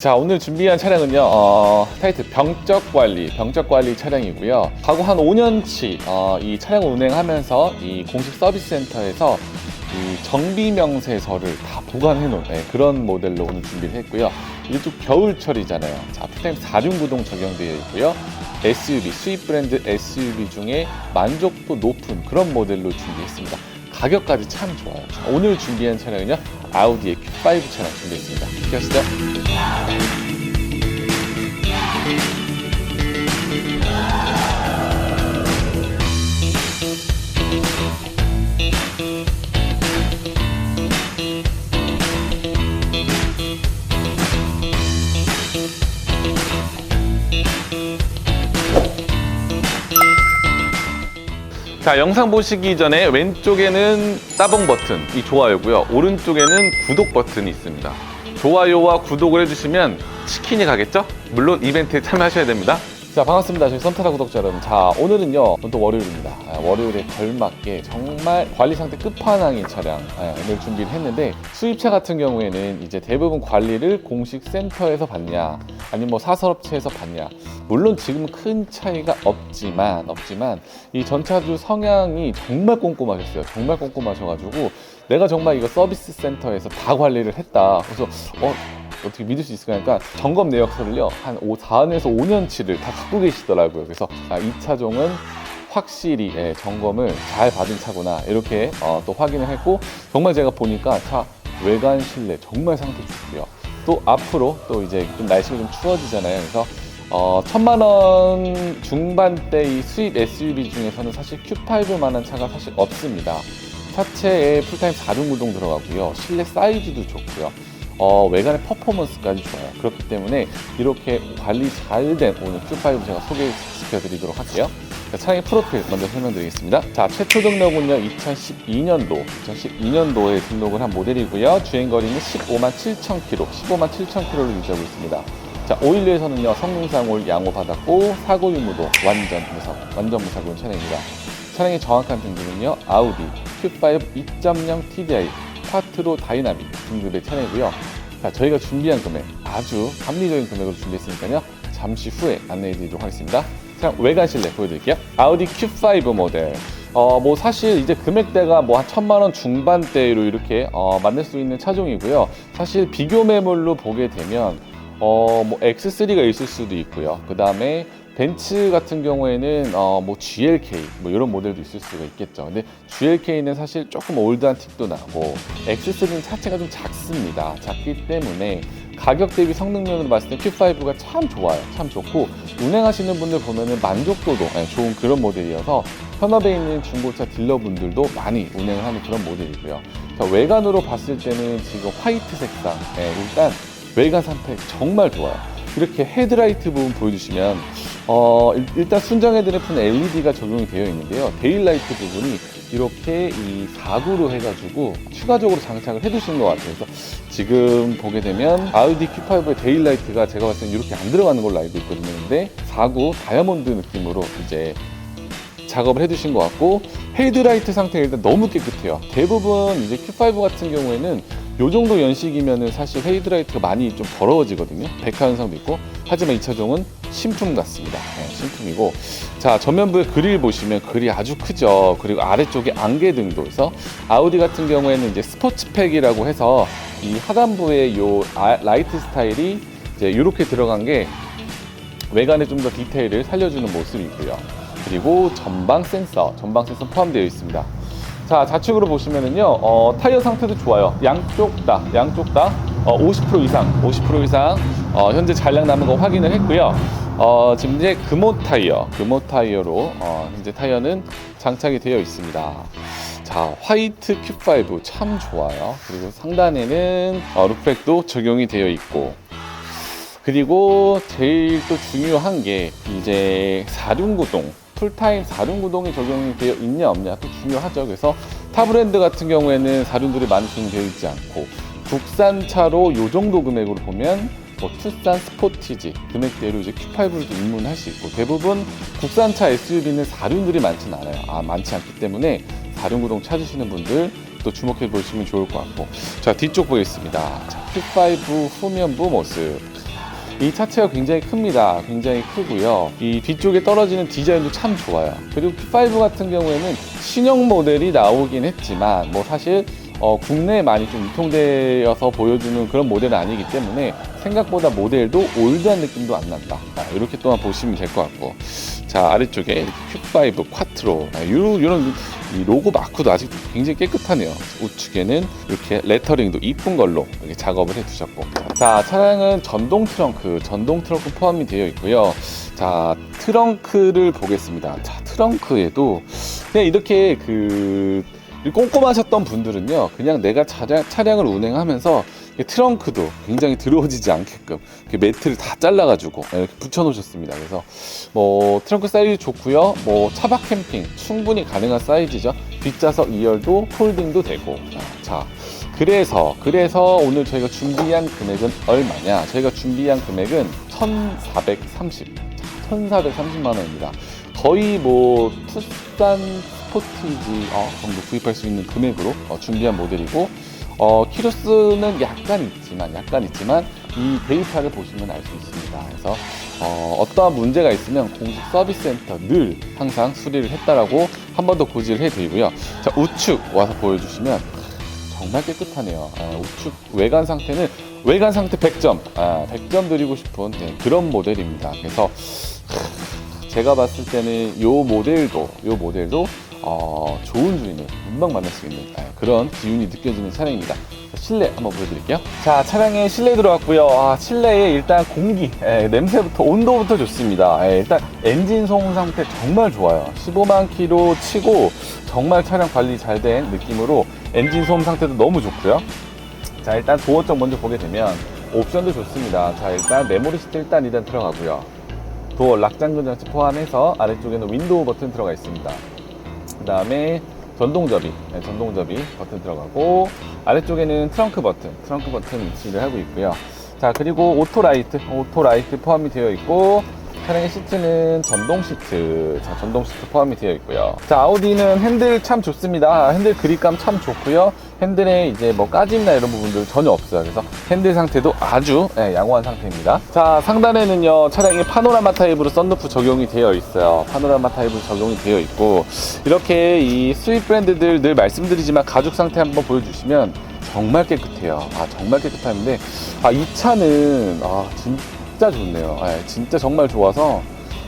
자 오늘 준비한 차량은요 어, 타이틀 병적 관리 병적 관리 차량이고요. 과거 한 5년치 어, 이 차량을 운행하면서 이 공식 서비스 센터에서 이 정비 명세서를 다 보관해 놓은 네, 그런 모델로 오늘 준비를 했고요. 또 겨울철이잖아요. 자 풀타임 4륜 구동 적용되어 있고요. SUV 수입 브랜드 SUV 중에 만족도 높은 그런 모델로 준비했습니다. 가격까지 참 좋아요. 자, 오늘 준비한 차량은요 아우디의 Q5 차량 준비했습니다. 기하시죠 자, 영상 보시기 전에 왼쪽에는 따봉 버튼, 이 좋아요고요. 오른쪽에는 구독 버튼이 있습니다. 좋아요와 구독을 해주시면 치킨이 가겠죠? 물론 이벤트에 참여하셔야 됩니다. 자, 반갑습니다. 저희 썸타라 구독자 여러분. 자, 오늘은요, 오늘 또 월요일입니다. 아, 월요일에 걸맞게 정말 관리 상태 끝판왕인 차량 아, 오늘 준비를 했는데 수입차 같은 경우에는 이제 대부분 관리를 공식 센터에서 받냐, 아니면 뭐 사설업체에서 받냐. 물론 지금은 큰 차이가 없지만, 없지만 이 전차주 성향이 정말 꼼꼼하셨어요. 정말 꼼꼼하셔가지고 내가 정말 이거 서비스 센터에서 다 관리를 했다. 그래서 어 어떻게 믿을 수 있을까? 그러니까 점검 내역서를요 한 5, 4년에서 5년치를 다 갖고 계시더라고요. 그래서 아, 이 차종은 확실히 예, 점검을 잘 받은 차구나 이렇게 어, 또 확인을 했고 정말 제가 보니까 차 외관 실내 정말 상태 좋고요. 또 앞으로 또 이제 좀 날씨가 좀 추워지잖아요. 그래서 어, 천만 원 중반대 이 수입 SUV 중에서는 사실 Q5만한 차가 사실 없습니다. 차체에 풀타임 4륜 구동 들어가고요. 실내 사이즈도 좋고요. 어, 외관의 퍼포먼스까지 좋아요. 그렇기 때문에 이렇게 관리 잘 된 오늘 Q5 제가 소개시켜 드리도록 할게요. 자, 차량의 프로필 먼저 설명드리겠습니다. 자, 최초 등록은요, 2012년도, 2012년도에 등록을 한 모델이고요. 주행거리는 15만 7천 킬로, 15만 7천 킬로를 유지하고 있습니다. 자, 오일리에서는요, 성능상 올 양호 받았고, 사고 유무도 완전 무사, 완전 무사고운 차량입니다. 차량의 정확한 등급은요, 아우디 Q5 2.0 TDI 콰트로 다이나믹 등급의 차량이고요. 자, 저희가 준비한 금액 아주 합리적인 금액으로 준비했으니까요. 잠시 후에 안내해 드리도록 하겠습니다. 자, 외관 실내 보여드릴게요. 아우디 Q5 모델. 어, 뭐 사실 이제 금액대가 뭐 한 천만 원 중반대로 이렇게 어, 만들 수 있는 차종이고요. 사실 비교 매물로 보게 되면 어, 뭐 X3가 있을 수도 있고요. 그 다음에 벤츠 같은 경우에는 어, 뭐 GLK 뭐 이런 모델도 있을 수가 있겠죠. 근데 GLK는 사실 조금 올드한 틱도 나고 X3는 차체가 좀 작습니다. 작기 때문에 가격 대비 성능면으로 봤을 때 Q5가 참 좋아요. 참 좋고 운행하시는 분들 보면은 만족도도 네, 좋은 그런 모델이어서 현업에 있는 중고차 딜러분들도 많이 운행을 하는 그런 모델이고요. 자, 외관으로 봤을 때는 지금 화이트 색상 네, 일단 외관 상태 정말 좋아요. 이렇게 헤드라이트 부분 보여주시면 어, 일- 일단 순정 헤드램프는 LED가 적용이 되어 있는데요. 데일라이트 부분이 이렇게 이 4구로 해가지고 추가적으로 장착을 해두신 것 같아요. 그래서 지금 보게 되면 아우디 Q5의 데일라이트가 제가 봤을 때는 이렇게 안 들어가는 걸로 알고 있거든요. 근데 4구 다이아몬드 느낌으로 이제 작업을 해두신 것 같고 헤드라이트 상태가 일단 너무 깨끗해요. 대부분 이제 Q5 같은 경우에는 요 정도 연식이면은 사실 헤드라이트가 많이 좀 더러워지거든요. 백화 현상도 있고 하지만 이 차종은 신품 같습니다. 네, 신품이고 자 전면부의 그릴 보시면 그릴이 아주 크죠. 그리고 아래쪽에 안개등도 있어 아우디 같은 경우에는 이제 스포츠팩이라고 해서 이 하단부의 요 아- 라이트 스타일이 이제 이렇게 들어간 게 외관에 좀 더 디테일을 살려주는 모습이고요. 그리고 전방 센서, 전방 센서 포함되어 있습니다. 자, 좌측으로 보시면은요, 어, 타이어 상태도 좋아요. 양쪽 다, 양쪽 다, 어, 50% 이상, 50% 이상, 어, 현재 잔량 남은 거 확인을 했고요. 어, 지금 이제 금호 타이어, 금호 타이어로, 어, 현재 타이어는 장착이 되어 있습니다. 자, 화이트 Q5 참 좋아요. 그리고 상단에는 어, 루프렉도 적용이 되어 있고, 그리고 제일 또 중요한 게 이제 사륜구동 풀타임 사륜구동이 적용이 되어 있냐 없냐 또 중요하죠. 그래서 타 브랜드 같은 경우에는 사륜들이 많이 적용되어 있지 않고 국산차로 요 정도 금액으로 보면 뭐 투싼 스포티지 금액대로 이제 Q5를 입문할 수 있고 대부분 국산차 SUV는 사륜들이 많진 않아요. 아 많지 않기 때문에 사륜구동 찾으시는 분들 또 주목해 보시면 좋을 것 같고. 자 뒤쪽 보겠습니다. 자 Q5 후면부 모습 이 차체가 굉장히 큽니다. 굉장히 크고요. 이 뒤쪽에 떨어지는 디자인도 참 좋아요. 그리고 Q5 같은 경우에는 신형 모델이 나오긴 했지만 뭐 사실 어, 국내에 많이 좀 유통되어서 보여주는 그런 모델은 아니기 때문에 생각보다 모델도 올드한 느낌도 안 난다. 아, 이렇게 또한 보시면 될 것 같고. 자, 아래쪽에 이렇게 Q5 쿼트로. 아, 요런, 요런 이 로고 마크도 아직 굉장히 깨끗하네요. 우측에는 이렇게 레터링도 이쁜 걸로 이렇게 작업을 해 두셨고. 자, 차량은 전동 트렁크, 전동 트렁크 포함이 되어 있고요. 자, 트렁크를 보겠습니다. 자, 트렁크에도 그냥 이렇게 그 꼼꼼하셨던 분들은요, 그냥 내가 차량, 차량을 운행하면서 이 트렁크도 굉장히 들어오지지 않게끔 매트를 다 잘라가지고 이렇게 붙여놓으셨습니다. 그래서 뭐 트렁크 사이즈 좋고요, 뭐 차박 캠핑 충분히 가능한 사이즈죠. 뒷좌석 2열도 폴딩도 되고. 자, 그래서 그래서 오늘 저희가 준비한 금액은 얼마냐? 저희가 준비한 금액은 1,430, 1,430만 원입니다. 거의 뭐 투싼 스포티지 어, 정도 구입할 수 있는 금액으로 어, 준비한 모델이고 어, 키로수는 약간 있지만 약간 있지만 이 데이터를 보시면 알 수 있습니다. 그래서 어, 어떠한 문제가 있으면 공식 서비스 센터 늘 항상 수리를 했다라고 한 번 더 고지를 해드리고요. 자 우측 와서 보여주시면 정말 깨끗하네요. 아, 우측 외관 상태는 외관 상태 100점, 아, 100점 드리고 싶은 네, 그런 모델입니다. 그래서 제가 봤을 때는 요 모델도 요 모델도 어, 좋은 주인을 금방 만날 수 있는 아, 그런 기운이 느껴지는 차량입니다. 실내 한번 보여드릴게요. 자, 차량에 실내 들어왔고요. 아, 실내에 일단 공기, 예, 냄새부터 온도부터 좋습니다. 예, 일단 엔진 소음 상태 정말 좋아요. 15만 킬로 치고 정말 차량 관리 잘 된 느낌으로 엔진 소음 상태도 너무 좋고요. 자, 일단 도어 쪽 먼저 보게 되면 옵션도 좋습니다. 자, 일단 메모리 시트 일단 일단 들어가고요. 도어 락 잠금 장치 포함해서 아래쪽에는 윈도우 버튼 들어가 있습니다. 그 다음에 전동접이, 네, 전동접이 버튼 들어가고 아래쪽에는 트렁크 버튼, 트렁크 버튼 위치를 하고 있고요. 자 그리고 오토 라이트, 오토 라이트 포함이 되어 있고 차량의 시트는 전동 시트, 자 전동 시트 포함이 되어 있고요. 자 아우디는 핸들 참 좋습니다. 핸들 그립감 참 좋고요. 핸들에 이제 뭐 까짐이나 이런 부분들 전혀 없어요. 그래서 핸들 상태도 아주 예, 양호한 상태입니다. 자 상단에는요 차량이 파노라마 타입으로 썬루프 적용이 되어 있어요. 파노라마 타입으로 적용이 되어 있고 이렇게 이 수입 브랜드들 늘 말씀드리지만 가죽 상태 한번 보여주시면 정말 깨끗해요. 아 정말 깨끗한데 아 이 차는 아 진짜 좋네요. 예, 진짜 정말 좋아서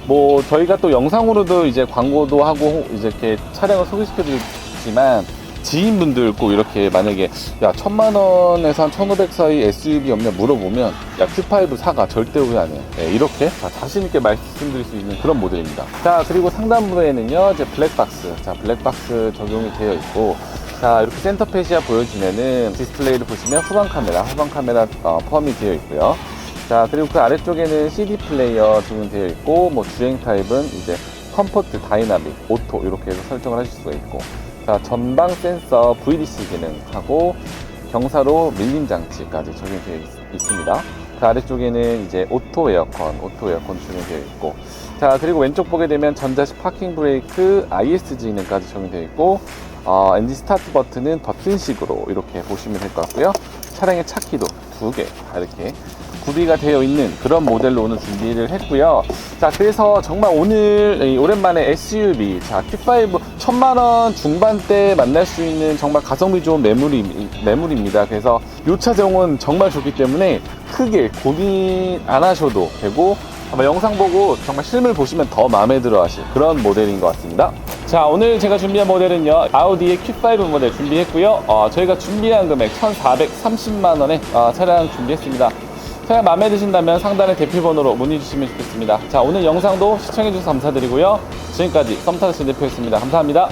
뭐 저희가 또 영상으로도 이제 광고도 하고 이제 이렇게 차량을 소개시켜 드리지만 지인분들 꼭 이렇게 만약에 야 천만 원에서 한 천오백 사이 SUV 없냐 물어보면 야 Q5 사가 절대 후회 안 해. 네, 이렇게 자, 자신 있게 말씀드릴 수 있는 그런 모델입니다. 자 그리고 상단부에는요 이제 블랙박스 자 블랙박스 적용이 되어 있고 자 이렇게 센터 페시아 보여주면은 디스플레이를 보시면 후방 카메라 후방 카메라 어, 포함이 되어 있고요. 자 그리고 그 아래쪽에는 CD 플레이어 적용되어 있고 뭐 주행 타입은 이제 컴포트, 다이나믹, 오토 이렇게 해서 설정을 하실 수가 있고 자 전방 센서 VDC 기능하고 경사로 밀림 장치까지 적용되어 있, 습니다 그 아래쪽에는 이제 오토 에어컨, 오토 에어컨 적용되어 있고 자 그리고 왼쪽 보게 되면 전자식 파킹 브레이크, ISG 기능까지 적용되어 있고 어, 엔진 스타트 버튼은 버튼식으로 이렇게 보시면 될 것 같고요. 차량의 차키도 두 개 이렇게 구비가 되어 있는 그런 모델로 오늘 준비를 했고요. 자, 그래서 정말 오늘 이 오랜만에 SUV, 자, Q5 천만 원 중반대 만날 수 있는 정말 가성비 좋은 매물이, 매물입니다. 그래서 이 차종은 정말 좋기 때문에 크게 고민 안 하셔도 되고 아마 영상 보고 정말 실물 보시면 더 마음에 들어 하실 그런 모델인 것 같습니다. 자, 오늘 제가 준비한 모델은요, 아우디의 Q5 모델 준비했고요. 어, 저희가 준비한 금액 1,430만원에 어, 차량 준비했습니다. 차량 마음에 드신다면 상단의 대표번호로 문의 주시면 좋겠습니다. 자, 오늘 영상도 시청해주셔서 감사드리고요. 지금까지 썸타스 대표였습니다. 감사합니다.